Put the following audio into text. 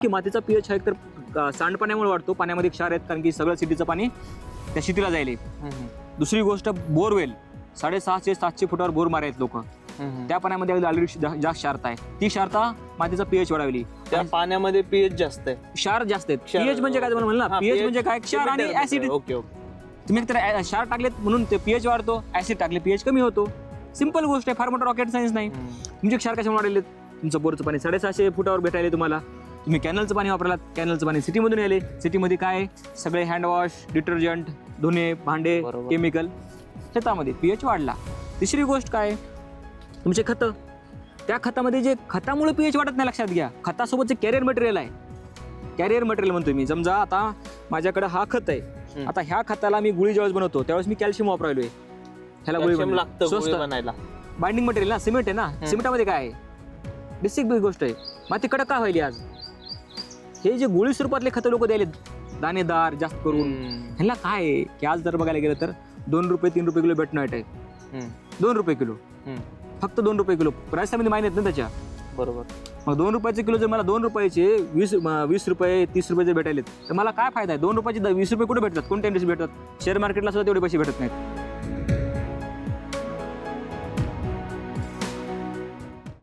की मातीचा पीएच हा एकतर सांडपाण्यामुळे वाढतो पाण्यामध्ये क्षार आहेत कारण की सगळं सिटीचं पाणी त्या शेतीला जायले. दुसरी गोष्ट बोरवेल. साडेसहाशे सातशे फुटावर बोर मारायत लोक. त्या पाण्यामध्ये ऑलरेडी जास्त क्षारता आहे. ती क्षारता मातीचा पीएच वाढवली त्या पाण्यामध्ये पीएच जास्त आहे. क्षार जास्त आहेत. पीएच म्हणजे काय तुम्हाला म्हणलं ना? पीएच म्हणजे काय? क्षार आणि ऍसिड ओके ओके तुम्ही एकतर ऍ- क्षार टाकलेत म्हणून ते पीएच वाढतो ऍसिड टाकले पीएच कमी होतो. सिंपल गोष्ट आहे फार मोठं रॉकेट सायन्स नाही. तुमचे क्षार कशामुळे वाढले तुमचं बोरचं पाणी साडेसहाशे फुटावर भेटायले तुम्हाला. तुम्ही कॅनलचं पाणी वापरलात कॅनलचं पाणी सिटीमधून यायले. सिटीमध्ये काय? सगळे हँडवॉश डिटर्जंट धुणे भांडे. केमिकल शेतामध्ये पीएच वाढला. तिसरी गोष्ट काय तुमचे खतं. त्या खतामध्ये जे खतामुळे पीएच वाढत नाही लक्षात घ्या. खतासोबत जे कॅरियर मटेरियल आहे. कॅरियर मटेरियल म्हणतो मी. समजा आता माझ्याकडे हा खत आहे. आता ह्या खताला मी गुळी ज्यावेळेस बनवतो त्यावेळेस मी कॅल्शियम वापरायलोय. ह्याला गुळी. लागतं स्वस्त. बनायला. बाइंडिंग मटेरियल ना सिमेंट आहे ना. सिमेंटामध्ये काय आहे? बेसिक गोष्ट आहे. माती कडक का व्हायली आज? हे जे गोळी स्वरूपातले खतं लोक द्यायले दाणेदार जास्त करून. ह्यांना काय आहे? की आज जर बघायला गेलं तर दोन रुपये तीन रुपये किलो भेटणार आहे. दोन रुपये किलो. फक्त दोन रुपये किलो. प्राईसमध्ये माहिती ना त्याच्या? बरोबर. मग दोन रुपयाचे किलो जर मला दोन रुपयाचे वीस वीस रुपये तीस रुपये जर भेटायलेत तर मला काय फायदा आहे? दोन रुपयाचे वीस रुपये कुठे भेटतात? कोणत्या इंडस्ट्री भेटतात? शेअर मार्केटला सुद्धा तेवढे पैसे भेटत नाहीत.